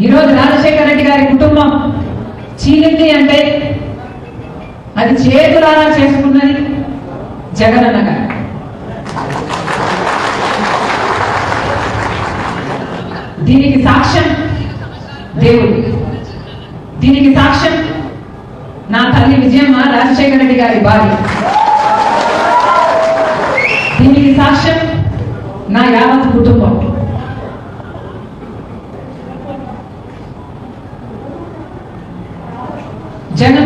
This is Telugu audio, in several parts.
ఈరోజు రాజశేఖర రెడ్డి గారి కుటుంబం చీలింది అంటే అది చేతులారా చేసుకున్నది జగనన్న గారు. దీనికి సాక్ష్యం దేవుడు. దీనికి సాక్ష్యం నా తల్లి విజయమ్మ రాజశేఖర రెడ్డి గారి భార్య దీనికి సాక్ష్యం నా యావత్ కుటుంబం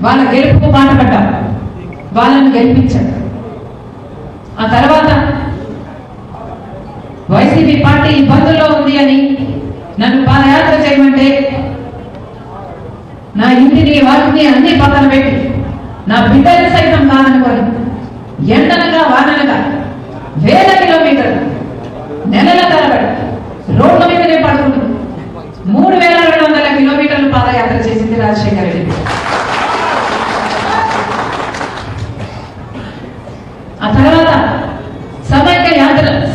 వాళ్ళ గెలుపుకు పాటుపడ్డారు వాళ్ళని గెలిపించాడు ఆ తర్వాత వైసీపీ పార్టీ ఇబ్బందుల్లో ఉంది అని నన్ను పాదయాత్ర చేయమంటే నా ఇంటిని వాటిని అన్ని పక్కన పెట్టి నా బిడ్డలు సైతం కాదనుకొని ఎండనగా వాననగా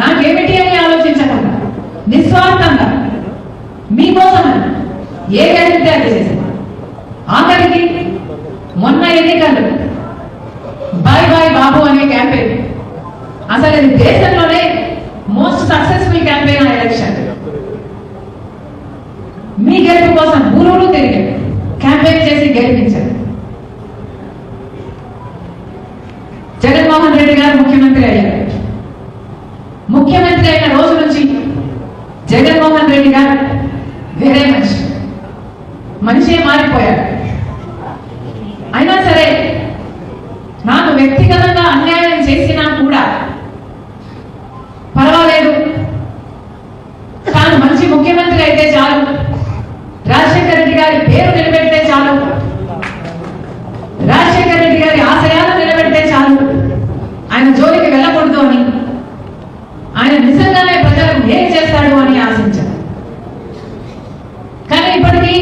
నాకేమిటి అని ఆలోచించకుండా. నిస్వార్థంగా మీకోసమని ఏ అడిగితే అది ఆఖరికి మొన్న ఎన్నికలు. బాయ్ బాయ్ బాబు అనే క్యాంపెయిన్. అసలు ఇది దేశంలోనే మోస్ట్ సక్సెస్ఫుల్ క్యాంపెయిన్ ఆ ఎలక్షన్ మీ గెలుపు కోసం ఊరూరు తిరిగారు. క్యాంపెయిన్ చేసి గెలిపించారు జగన్మోహన్ రెడ్డి గారు ముఖ్యమంత్రి అయ్యారు ముఖ్యమంత్రి అయిన రోజు నుంచి జగన్మోహన్ రెడ్డి గారు వేరే మనిషి మనిషే మారిపోయాడు. అయినా సరే నాకు వ్యక్తిగతంగా అన్యాయం చేసినా కూడా పర్వాలేదు. తాను మంచి ముఖ్యమంత్రి అయితే చాలు. రాజశేఖర రెడ్డి గారి పేరు నిలబెడితే చాలు. రాజశేఖర రెడ్డి గారి ఆశయాలు నిలబెడితే చాలు. ఆయన జోలికి వెళ్ళకూడదు అని ఆయన నిజంగానే ప్రజలకు ఏం చేస్తాడు అని ఆశించారు కానీ ఇప్పటికీ